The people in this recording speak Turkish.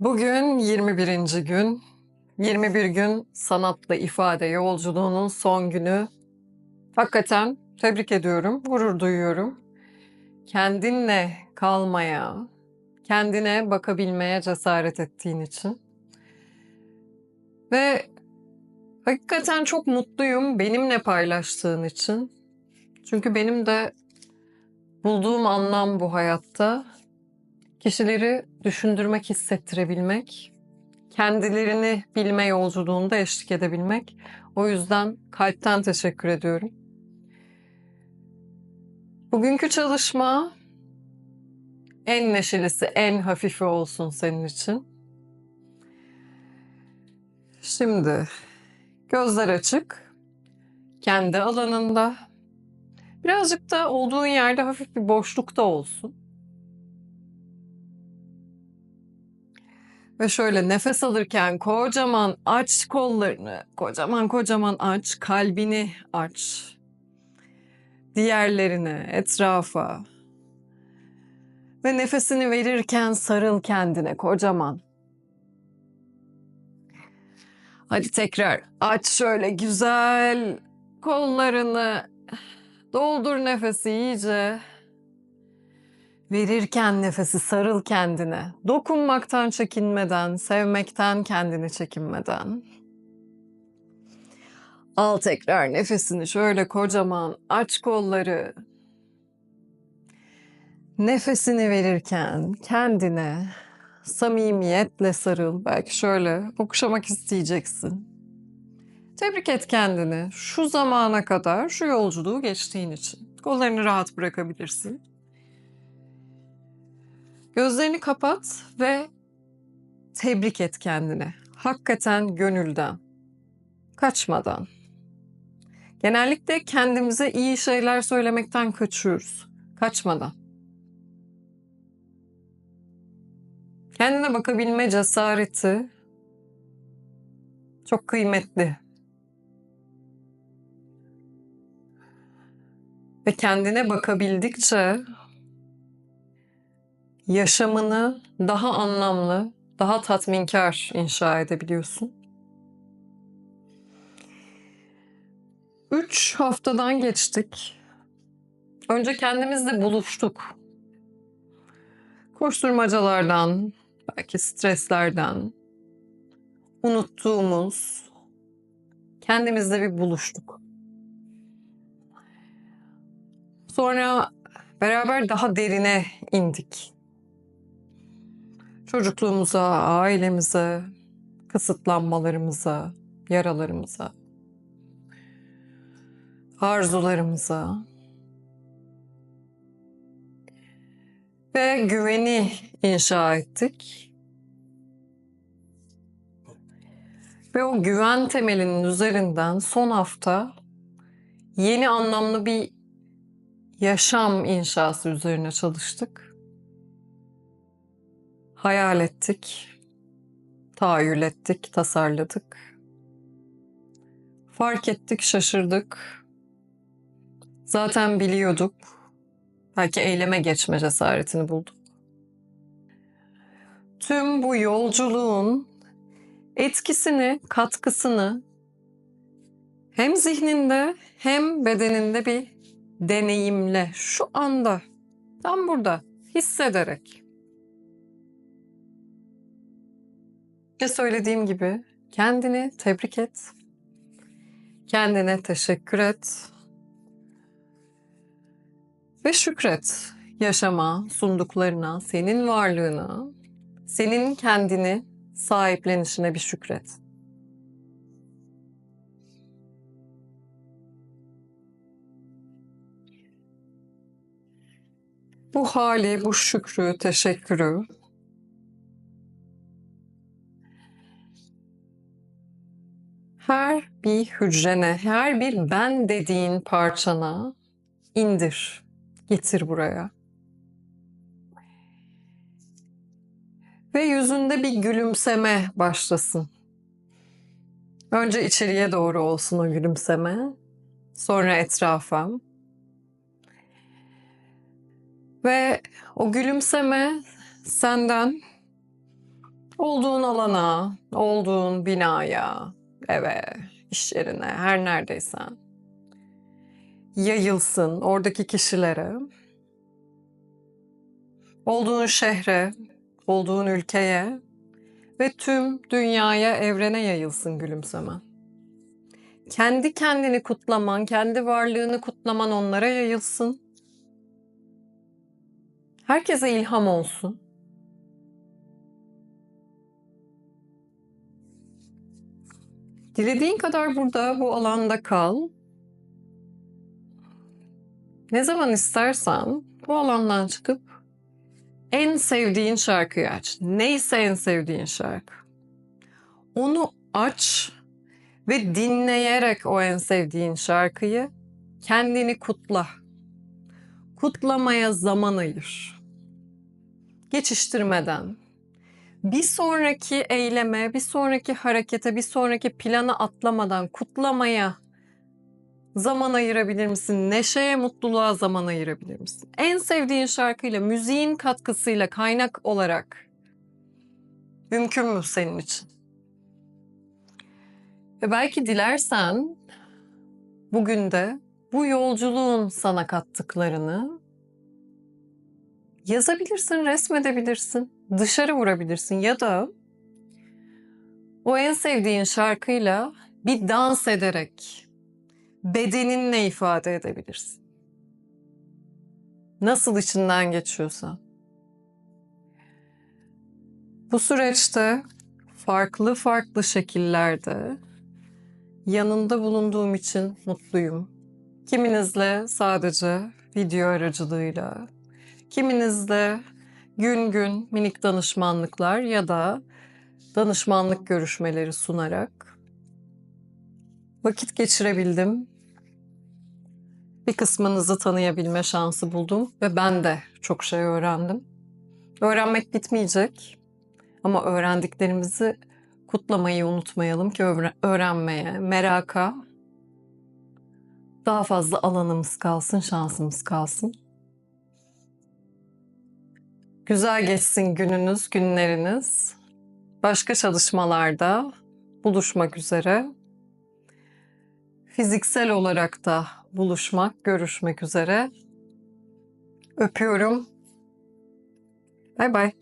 Bugün 21. gün. 21 gün sanatla ifade yolculuğunun son günü. Hakikaten tebrik ediyorum, gurur duyuyorum. Kendinle kalmaya, kendine bakabilmeye cesaret ettiğin için. Ve hakikaten çok mutluyum benimle paylaştığın için. Çünkü benim de bulduğum anlam bu hayatta kişileri düşündürmek, hissettirebilmek, kendilerini bilme yolculuğunda eşlik edebilmek. O yüzden kalpten teşekkür ediyorum. Bugünkü çalışma en neşelisi, en hafifi olsun senin için. Şimdi gözler açık, kendi alanında, birazcık da olduğun yerde hafif bir boşlukta olsun. Ve şöyle nefes alırken kocaman aç kollarını, kocaman kocaman aç, kalbini aç. Diğerlerine, etrafa. Ve nefesini verirken sarıl kendine kocaman. Hadi tekrar aç şöyle güzel kollarını. Doldur nefesi iyice. Verirken nefesi sarıl kendine. Dokunmaktan çekinmeden, sevmekten kendini çekinmeden. Al tekrar nefesini şöyle kocaman aç kolları. Nefesini verirken kendine samimiyetle sarıl. Belki şöyle okşamak isteyeceksin. Tebrik et kendini. Şu zamana kadar şu yolculuğu geçtiğin için. Kollarını rahat bırakabilirsin. Gözlerini kapat ve tebrik et kendini. Hakikaten gönülden, kaçmadan. Genellikle kendimize iyi şeyler söylemekten kaçıyoruz. Kaçmadan. Kendine bakabilme cesareti çok kıymetli. Ve kendine bakabildikçe yaşamını daha anlamlı, daha tatminkar inşa edebiliyorsun. Üç haftadan geçtik. Önce kendimizle buluştuk. Koşturmacalardan, belki streslerden, unuttuğumuz, kendimizle bir buluştuk. Sonra beraber daha derine indik çocukluğumuza, ailemize, kısıtlanmalarımıza, yaralarımıza, arzularımıza ve güveni inşa ettik. Ve o güven temelinin üzerinden son hafta yeni anlamlı bir yaşam inşası üzerine çalıştık hayal ettik, tahayyül ettik, tasarladık. Fark ettik, şaşırdık. Zaten biliyorduk. Belki eyleme geçme cesaretini bulduk. Tüm bu yolculuğun etkisini, katkısını hem zihninde hem bedeninde bir deneyimle şu anda tam burada hissederek Ve söylediğim gibi kendini tebrik et. Kendine teşekkür et. Ve şükret yaşama sunduklarına, senin varlığına, senin kendini sahiplenişine bir şükret. Bu hali, bu şükrü, teşekkürü her bir hücrene, her bir ben dediğin parçana indir, getir buraya. Ve yüzünde bir gülümseme başlasın. Önce içeriye doğru olsun o gülümseme. Sonra etrafa. Ve o gülümseme senden Olduğun alana, olduğun binaya, eve, iş yerine, her neredeysen yayılsın oradaki kişilere, olduğun şehre, olduğun ülkeye ve tüm dünyaya, evrene yayılsın gülümsemen. Kendi kendini kutlaman, kendi varlığını kutlaman onlara yayılsın. Herkese ilham olsun. Dilediğin kadar burada bu alanda kal. Ne zaman istersen bu alandan çıkıp en sevdiğin şarkıyı aç. Neyse en sevdiğin şarkı. Onu aç ve dinleyerek o en sevdiğin şarkıyı kendini kutla. Kutlamaya zaman ayır. Geçiştirmeden. Bir sonraki eyleme, bir sonraki harekete, bir sonraki plana atlamadan kutlamaya zaman ayırabilir misin? Neşeye, mutluluğa zaman ayırabilir misin? En sevdiğin şarkıyla, müziğin katkısıyla, kaynak olarak mümkün mü senin için? Ve belki dilersen bugün de bu yolculuğun sana kattıklarını yazabilirsin, resmedebilirsin, dışarı vurabilirsin ya da o en sevdiğin şarkıyla bir dans ederek bedeninle ifade edebilirsin. Nasıl içinden geçiyorsa. Bu süreçte farklı farklı şekillerde yanında bulunduğum için mutluyum. Kiminizle sadece video aracılığıyla, kiminizle gün gün minik danışmanlıklar ya da danışmanlık görüşmeleri sunarak vakit geçirebildim. Bir kısmınızı tanıyabilme şansı buldum ve ben de çok şey öğrendim. Öğrenmek bitmeyecek ama öğrendiklerimizi kutlamayı unutmayalım ki öğre- öğrenmeye, meraka daha fazla alanımız kalsın, şansımız kalsın. Güzel geçsin gününüz, günleriniz. Başka çalışmalarda buluşmak üzere. Fiziksel olarak da buluşmak, görüşmek üzere. Öpüyorum. Bay bay.